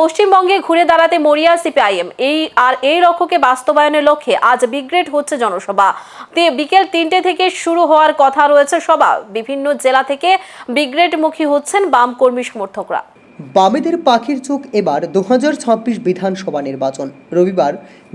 পশ্চিমবঙ্গে ঘুরে দাঁড়াতে মরিয়া সিপিআইএম। এই আর এই লক্ষ্যকে বাস্তবায়নের লক্ষ্যে আজ বিগ্রেড হচ্ছে জনসভা। বিকেল তিনটে থেকে শুরু হওয়ার কথা রয়েছে সভা। বিভিন্ন জেলা থেকে ব্রিগেডমুখী হচ্ছেন বাম কর্মী সমর্থকরা। বামেদের পাখির চোখ এবার দু হাজার ছাব্বিশ বিধানসভা নির্বাচন। রবিবার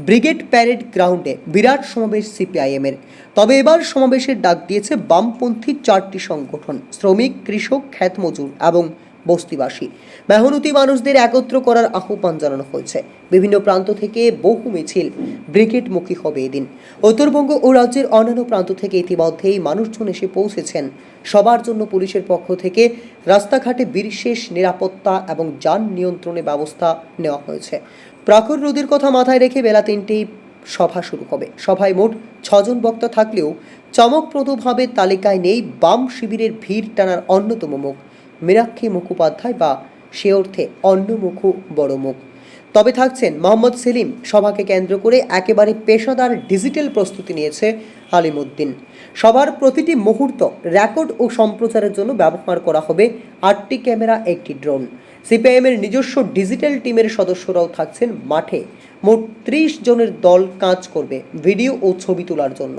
ব্রিগেড প্যারেড গ্রাউন্ডে বিরাট সমাবেশ সিপিআইএমের। তবে এবার সমাবেশের ডাক দিয়েছে বামপন্থী চারটি সংগঠন, শ্রমিক, কৃষক, খ্যাতমজুর এবং বস্তিবাসী। মেহনতি মানুষদের একত্র করার আহ্বান জানানো হয়েছে। বিভিন্ন প্রান্ত থেকে বহু মিছিল ব্রিগেডমুখী হবে এদিন। উত্তরবঙ্গ ও রাজ্যের অন্যান্য প্রান্ত থেকে ইতিমধ্যেই মানুষজন এসে পৌঁছেছেন। সবার জন্য পুলিশের পক্ষ থেকে রাস্তাঘাটে বিশেষ নিরাপত্তা এবং যান নিয়ন্ত্রণে ব্যবস্থা নেওয়া হয়েছে। প্রাকর রোদের কথা মাথায় রেখে বেলা তিনটেই সভা শুরু হবে। সভায় মোট ছজন বক্তা থাকলেও চমকপ্রদভাবে তালিকায় নেই বাম শিবিরের ভিড় টানার অন্যতম মুখ। মীনাক্ষী মুখোপাধ্যায় বা সে অর্থে অন্যমুখ বড় মুখ তবে থাকছেন মোহাম্মদ সেলিম। সভাকে কেন্দ্র করে একেবারে পেশাদার ডিজিটাল প্রস্তুতি নিয়েছে আলিমুদ্দিন। সবার প্রতিটি মুহূর্ত রেকর্ড ও সম্প্রচারের জন্য ব্যবহার করা হবে আটটি ক্যামেরা, একটি ড্রোন। সিপিআইএমের নিজস্ব ডিজিটাল টিমের সদস্যরাও থাকছেন মাঠে। মোট ত্রিশ জনের দল কাজ করবে ভিডিও ও ছবি তোলার জন্য।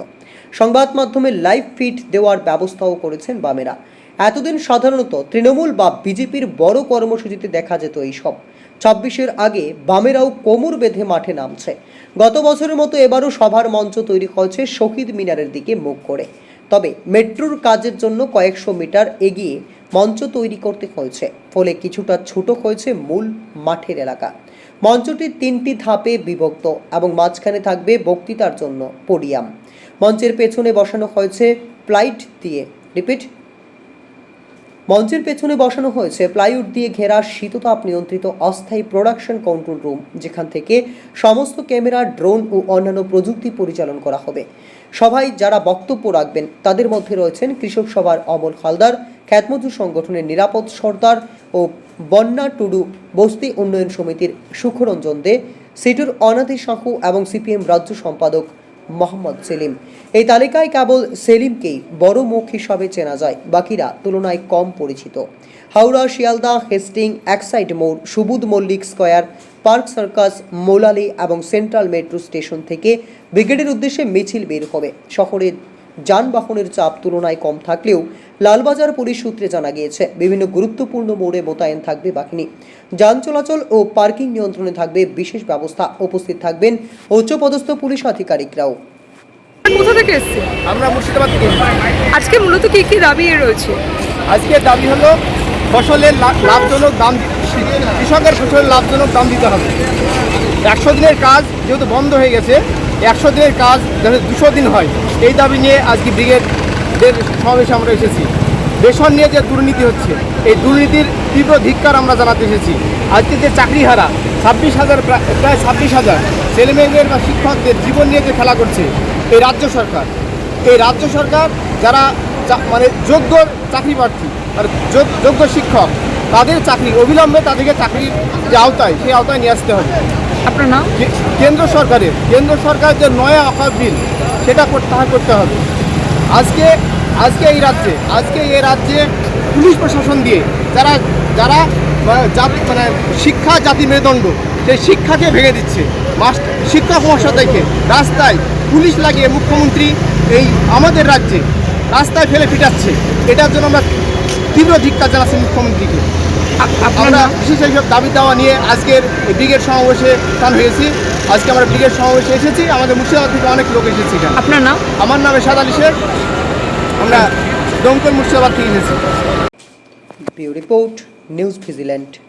সংবাদ মাধ্যমে লাইভ ফিড দেওয়ার ব্যবস্থাও করেছেন বামেরা। এতদিন সাধারণত তৃণমূল বা বিজেপির বড় কর্মসূচিতে দেখা যেত এইসব। ছাব্বিশের আগে বামেরাও কোমর বেঁধে মাঠে নামছে। গত বছরের মতো এবারও সভার মঞ্চ তৈরি হয়েছে শহীদ মিনারের দিকে মুখ করে। তবে মেট্রোর কাজের জন্য কয়েকশো মিটার এগিয়ে মঞ্চ তৈরি করতে হয়েছে। ফলে কিছুটা ছোট হয়েছে মূল মাঠের এলাকা। মঞ্চটি তিনটি ধাপে বিভক্ত এবং মাঝখানে থাকবে বক্তৃতার জন্য পোডিয়াম। মঞ্চের পেছনে বসানো হয়েছে প্লাইট দিয়ে। রিপিট মঞ্চের পেছনে বসানো হয়েছে প্লাইউড দিয়ে ঘেরা শীততাপ নিয়ন্ত্রিত অস্থায়ী প্রোডাকশন কন্ট্রোল রুম, যেখান থেকে সমস্ত ক্যামেরা, ড্রোন ও অন্যান্য প্রযুক্তি পরিচালন করা হবে। সভায় যারা বক্তব্য রাখবেন, তাদের মধ্যে রয়েছেন কৃষক সভার অমল হালদার খ্যাতমজুর সংগঠনের নিরাপদ সর্দার ও বন্যা টুডু, বস্তি উন্নয়ন সমিতির সুখরঞ্জন দে, সিটুর অনাদি সাহু এবং সিপিএম রাজ্য সম্পাদক মোহাম্মদ সেলিম। এই তালিকায় কেবল সেলিমকেই বড় মুখ হিসাবে চেনা যায়, বাকিরা তুলনায় কম পরিচিত। হাওড়া, শিয়ালদা, হেস্টিং, এক্সাইড মোড় Subodh Mullick square, park circus, Moulali এবং সেন্ট্রাল মেট্রো স্টেশন থেকে ব্রিগেডের উদ্দেশ্যে মিছিল বের হবে। শহরের যানবাহনের চাপ তুলনায় কম থাকলেও লালবাজার পুলিশ সূত্রে জানা গিয়েছে বিভিন্ন গুরুত্বপূর্ণ মোড়ে মোতায়েন থাকবে বাহিনী। যান চলাচল ও পার্কিং নিয়ন্ত্রণে থাকবে বিশেষ ব্যবস্থা। উপস্থিত থাকবেন উচ্চপদস্থ পুলিশ আধিকারিকরাও। কোথা থেকে এসছে আমরা মুর্শিদাবাদ থেকে। আজকে মূলত কি কি দাবি রয়েছে? আজকে দাবি হলো ফসলের লাভজনক দাম কৃষকের ফসলের লাভজনক দাম দিতে হবে। একশো দিনের কাজ যেহেতু বন্ধ হয়ে গেছে একশো দিনের কাজ যাতে দুশো দিন হয়। এই দাবি নিয়ে আজকে ব্রিগেডের সমাবেশে আমরা এসেছি। বেসন নিয়ে যে দুর্নীতি হচ্ছে এই দুর্নীতির তীব্র ধিক্কার আমরা জানাতে এসেছি। আজকে যে চাকরি হারা ছাব্বিশ হাজার প্রায় ছাব্বিশ হাজার ছেলেমেয়েদের বা শিক্ষকদের জীবন নিয়ে যে খেলা করছে এই রাজ্য সরকার। এই রাজ্য সরকার যারা মানে যোগ্য চাকরি প্রার্থী মানে যোগ- যোগ্য শিক্ষক তাদের চাকরি অবিলম্বে তাদেরকে চাকরির যে আওতায় সেই আওতায় নিয়ে আসতে হবে। আপনার নাম? কেন্দ্র সরকারের কেন্দ্র সরকার যে নয়া অফার বিল সেটা তাহা করতে হবে। আজকে আজকে এই রাজ্যে আজকে এই রাজ্যে পুলিশ প্রশাসন দিয়ে যারা যারা জাতি মানে শিক্ষা জাতি মেরুদণ্ড সেই শিক্ষাকে ভেঙে দিচ্ছে। মাস্ট শিক্ষক মহাশয়কে রাস্তায় পুলিশ লাগিয়ে মুখ্যমন্ত্রী এই আমাদের রাজ্যে রাস্তায় ফেলে ফিটাচ্ছে এটার জন্য আমরা তীব্র ধিক্কার জানাচ্ছি মুখ্যমন্ত্রীকে। আমরা বিশেষ এইসব দাবি দাওয়া নিয়ে আজকের এই ব্রিগেড সমাবেশে স্থান হয়েছি। আজকে আমরা ব্রিগেড সমাবেশে এসেছি। আমাদের মুর্শিদাবাদ থেকে অনেক লোক এসেছি এখানে। আপনার নাম? আমার নামে এরশাদ আলী শেখ। আমরা দমকল মুর্শিদাবাদ থেকে এসেছি। Report news vigilant.